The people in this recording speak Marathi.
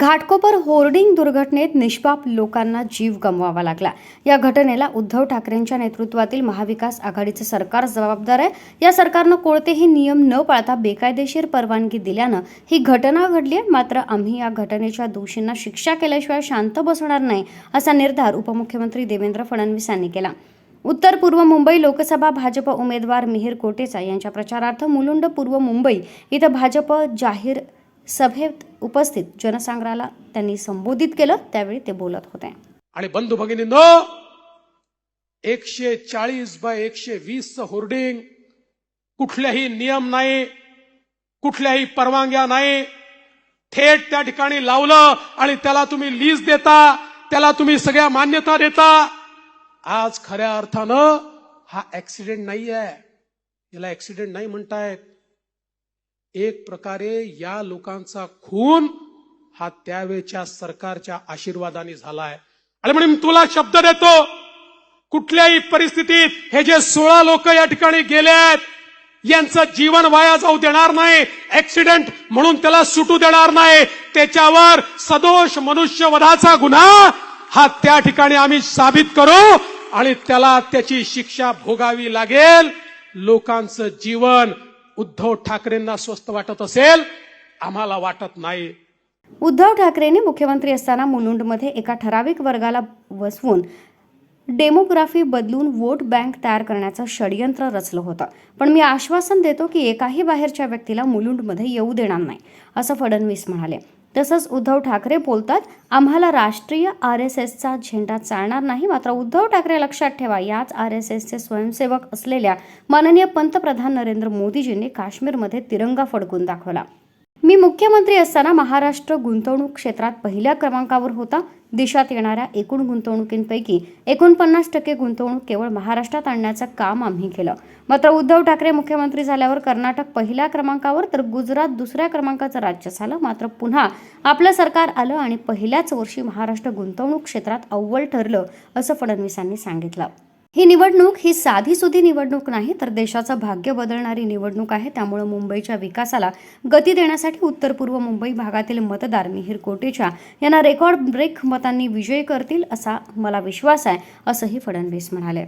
घाटकोपर होर्डिंग दुर्घटनेत निष्पाप लोकांना जीव गमवावा लागला. या घटनेला उद्धव ठाकरेंच्या नेतृत्वातील महाविकास आघाडीचे सरकार जबाबदार आहे. या सरकारनं कोणतेही नियम न पाळता बेकायदेशीर परवानगी दिल्यानं ही घटना घडली आहे. मात्र आम्ही या घटनेच्या दोषींना शिक्षा केल्याशिवाय शांत बसणार नाही असा निर्धार उपमुख्यमंत्री देवेंद्र फडणवीस यांनी केला. उत्तर पूर्व मुंबई लोकसभा भाजप उमेदवार मिहिर कोटेचा यांच्या प्रचारार्थ मुलुंड पूर्व मुंबई इथं भाजप जाहीर सभेत उपस्थित जनसांग्राला त्यांनी संबोधित केलं त्यावेळी ते बोलत होते. आणि बंधू भगिनींनो एकशे चाळीस बाय एकशे वीस होर्डिंग कुठल्याही नियम नाही कुठल्याही परवानग्या नाही. थेट त्या ठिकाणी लावलं आणि त्याला तुम्ही लीज देता त्याला तुम्ही सगळ्या मान्यता देता. आज खऱ्या अर्थानं हा ऍक्सिडेंट नाही आहे याला ऍक्सिडेंट नाही म्हणतायत. एक प्रकारे या लोकांचा खून हा त्यावेळच्या सरकारच्या आशीर्वादाने झालाय. आणि म्हणून तुला शब्द देतो कुठल्याही परिस्थितीत हे जे सोळा लोक या ठिकाणी गेले आहेत यांचं जीवन वाया जाऊ देणार नाही ऍक्सिडेंट म्हणून त्याला सुटू देणार नाही त्याच्यावर सदोष मनुष्यवधाचा गुन्हा हा त्या ठिकाणी आम्ही साबित करू आणि त्याला त्याची शिक्षा भोगावी लागेल. लोकांचं जीवन उद्धव ठाकरेंना स्वस्त वाटत असेल आम्हाला वाटत नाही. उद्धव ठाकरेंनी मुख्यमंत्री असताना मुलुंडमध्ये एका ठराविक वर्गाला बसवून डेमोग्राफी बदलून वोट बँक तयार करण्याचं षडयंत्र रचलं होतं. पण मी आश्वासन देतो की एकाही बाहेरच्या व्यक्तीला मुलुंडमध्ये येऊ देणार नाही असं फडणवीस म्हणाले. तसंच उद्धव ठाकरे बोलतात आम्हाला राष्ट्रीय आर एस एसचा झेंडा चालणार नाही. मात्र उद्धव ठाकरे लक्षात ठेवा याच आर एस एसचे स्वयंसेवक असलेल्या माननीय पंतप्रधान नरेंद्र मोदीजींनी काश्मीरमध्ये तिरंगा फडकून दाखवला. मी मुख्यमंत्री असताना महाराष्ट्र गुंतवणूक क्षेत्रात पहिल्या क्रमांकावर होता. देशात येणाऱ्या एकूण गुंतवणुकींपैकी एकोणपन्नास टक्के गुंतवणूक केवळ महाराष्ट्रात आणण्याचं काम आम्ही केलं. मात्र उद्धव ठाकरे मुख्यमंत्री झाल्यावर कर्नाटक पहिल्या क्रमांकावर तर गुजरात दुसऱ्या क्रमांकाचं राज्य झालं. मात्र पुन्हा आपलं सरकार आलं आणि पहिल्याच वर्षी महाराष्ट्र गुंतवणूक क्षेत्रात अव्वल ठरलं असं फडणवीसांनी सांगितलं. ही निवडणूक ही साधी सुधी निवडणूक नाही तर देशाचं भाग्य बदलणारी निवडणूक आहे. त्यामुळे मुंबईच्या विकासाला गती देण्यासाठी उत्तर पूर्व मुंबई भागातील मतदार मिहिर कोटेचा यांना रेकॉर्ड ब्रेक मतांनी विजयी करतील असा मला विश्वास आहे असंही फडणवीस म्हणाले.